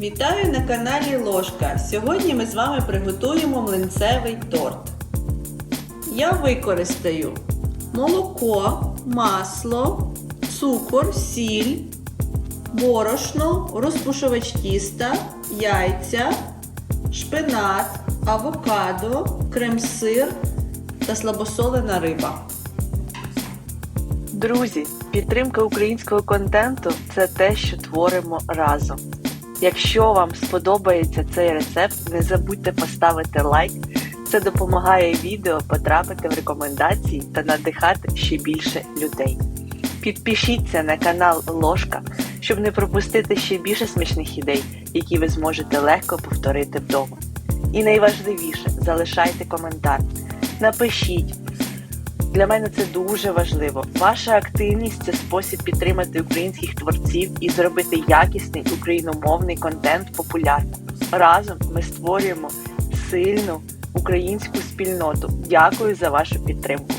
Вітаю на каналі Ложка. Сьогодні ми з вами приготуємо млинцевий торт. Я використаю молоко, масло, цукор, сіль, борошно, розпушувач тіста, яйця, шпинат, авокадо, крем-сир та слабосолена риба. Друзі, підтримка українського контенту це те, що творимо разом. Якщо вам сподобається цей рецепт, не забудьте поставити лайк. Це допомагає відео потрапити в рекомендації та надихати ще більше людей. Підпишіться на канал Ложка, щоб не пропустити ще більше смачних ідей, які ви зможете легко повторити вдома. І найважливіше, залишайте коментар. Напишіть, для мене це дуже важливо. Ваша активність це спосіб підтримати українських творців і зробити якісний україномовний контент популярним. Разом ми створюємо сильну українську спільноту. Дякую за вашу підтримку.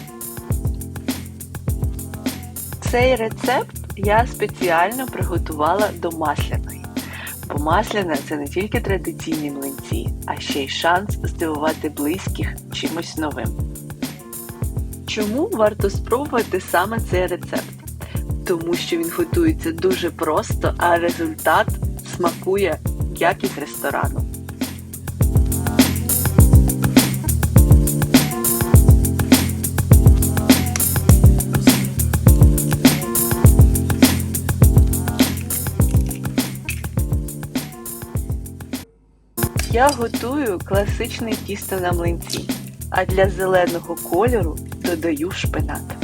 Цей рецепт я спеціально приготувала до масляної. Бо масляна це не тільки традиційні млинці, а ще й шанс здивувати близьких чимось новим. Чому варто спробувати саме цей рецепт? Тому що він готується дуже просто, а результат смакує як із ресторану. Я готую класичне тісто на млинці, а для зеленого кольору додаю шпинат.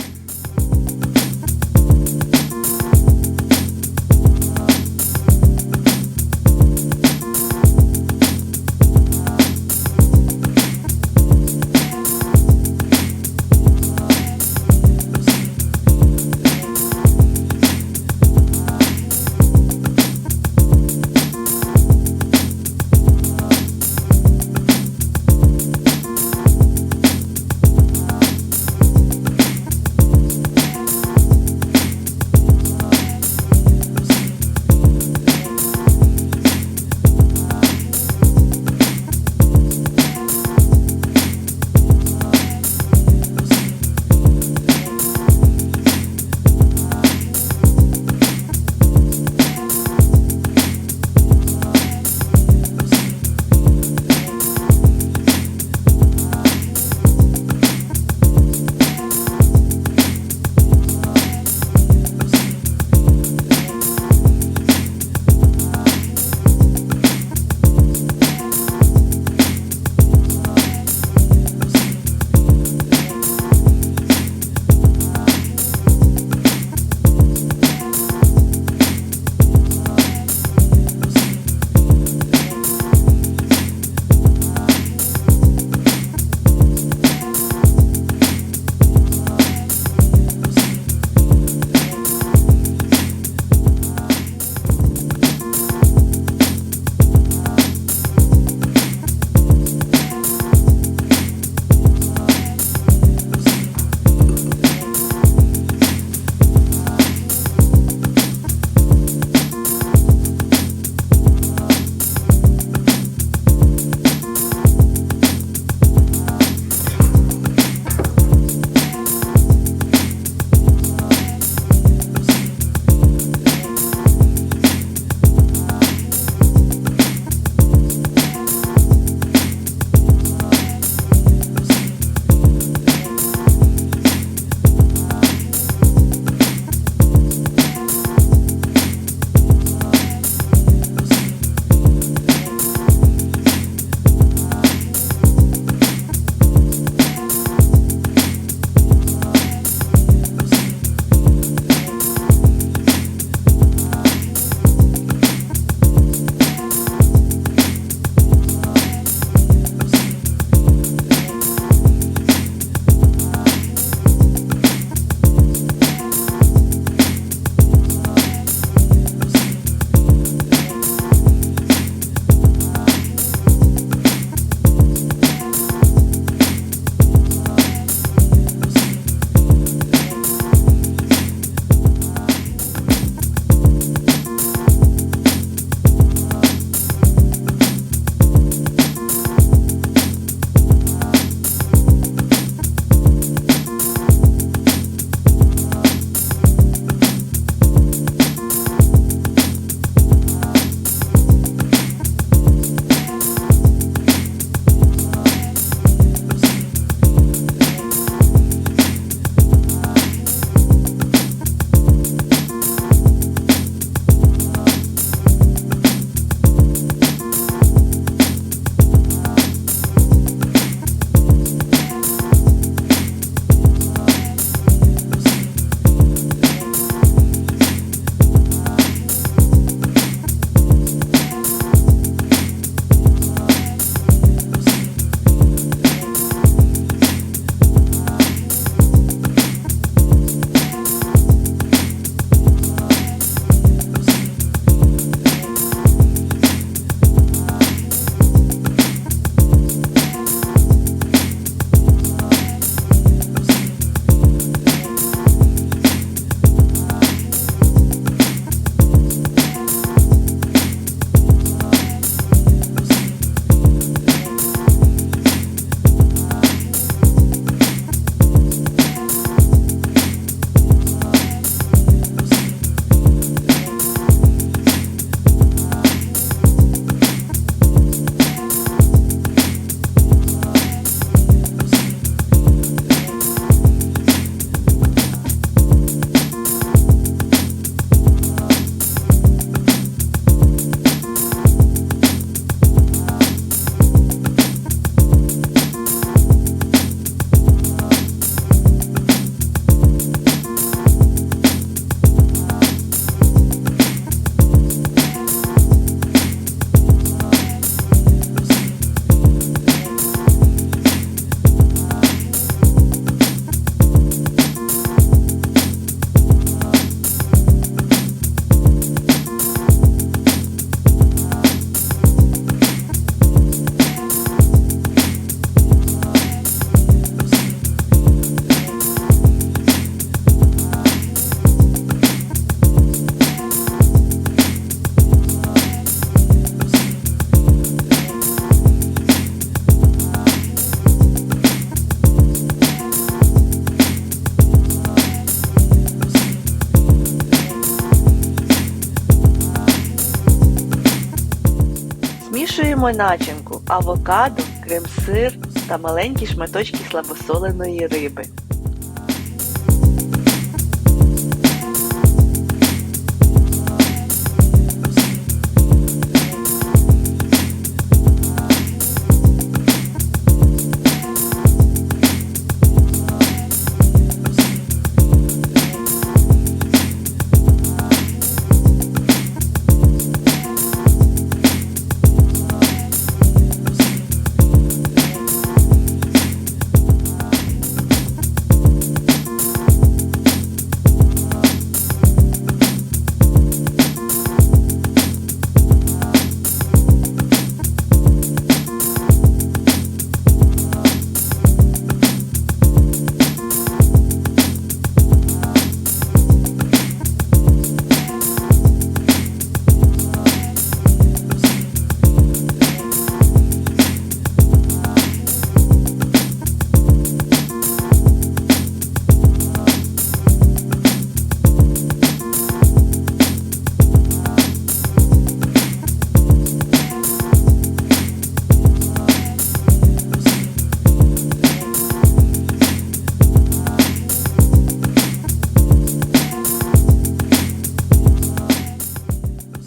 Змішуємо начинку, авокадо, крем-сир та маленькі шматочки слабосоленої риби.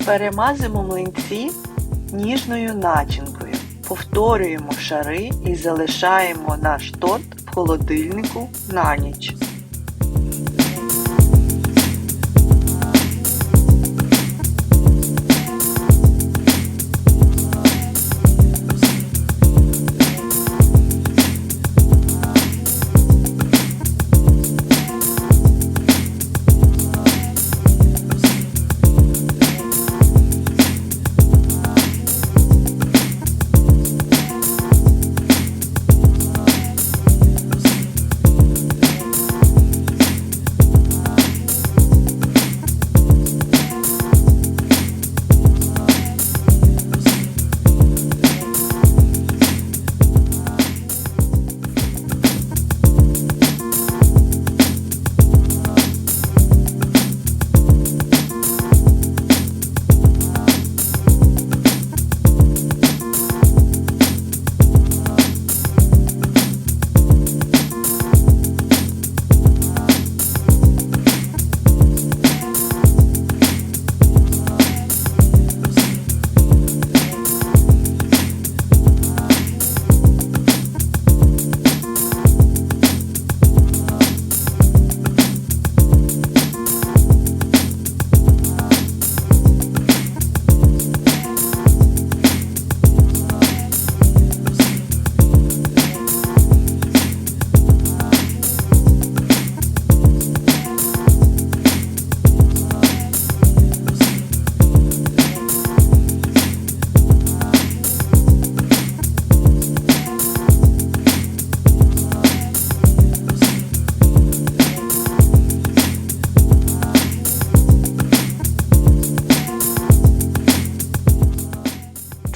Перемазуємо млинці ніжною начинкою. Повторюємо шари і залишаємо наш торт в холодильнику на ніч.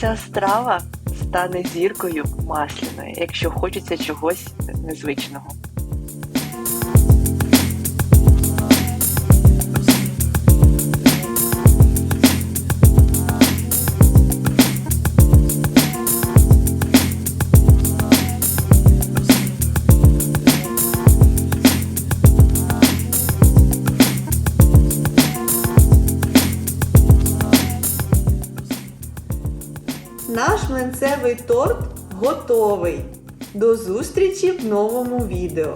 Ця страва стане зіркою масляної, якщо хочеться чогось незвичного. Наш торт готовий. До зустрічі в новому відео.